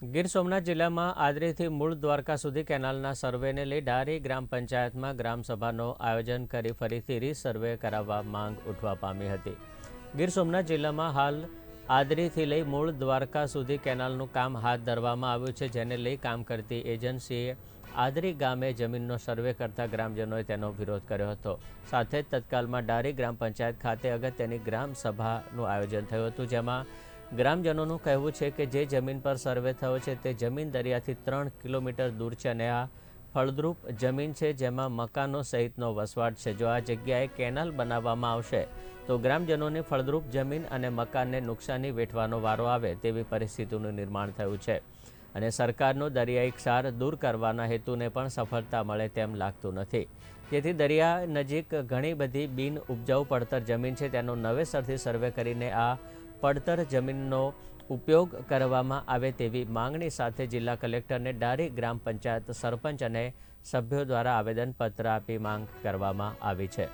ગીર સોમનાથ જિલ્લામાં આદરેથી મૂળ દ્વારકા સુધી કેનાલના સર્વેને લઈ ડારી ગ્રામ પંચાયતમાં ગ્રામસભાનું આયોજન કરી ફરીથી રીસર્વે કરાવવા માંગ ઉઠવા પામી હતી. ગીર સોમનાથ જિલ્લામાં હાલ આદરીથી લઈ મૂળ દ્વારકા સુધી કેનાલનું કામ હાથ ધરવામાં આવ્યું છે, જેને લઈ કામ કરતી એજન્સીએ આદરી ગામે જમીનનો સર્વે કરતા ગ્રામજનોએ તેનો વિરોધ કર્યો હતો. સાથે જ તત્કાલમાં ડારી ગ્રામ પંચાયત ખાતે અગત્યની ગ્રામ સભાનું આયોજન થયું હતું, જેમાં ગ્રામજનોનું કહેવું છે કે જે જમીન પર સર્વે થયો છે તે જમીન દરિયાથી ત્રણ કિલોમીટર દૂર છે અને આ ફળદ્રુપ જમીન છે જેમાં મકાનો સહિતનો વસવાટ છે. જો આ જગ્યાએ કેનાલ બનાવવામાં આવશે, તો ગ્રામજનોની ફળદ્રુપ જમીન અને મકાનને નુકસાની વેઠવાનો વારો આવે તેવી પરિસ્થિતિનું નિર્માણ થયું છે. અને સરકારનો દરિયાઈ ક્ષાર દૂર કરવાના હેતુને પણ સફળતા મળે તેમ લાગતું નથી. જેથી દરિયા નજીક ઘણી બધી બિન ઉપજાઉ પડતર જમીન છે. તેનો નવેસરથી સર્વે કરીને આ પડતર જમીનનો ઉપયોગ કરવામાં આવે તેવી માંગણી સાથે જિલ્લા કલેક્ટરને ડારી ગ્રામ પંચાયત સરપંચ અને સભ્યો દ્વારા આવેદનપત્ર આપી માંગ કરવામાં આવી છે.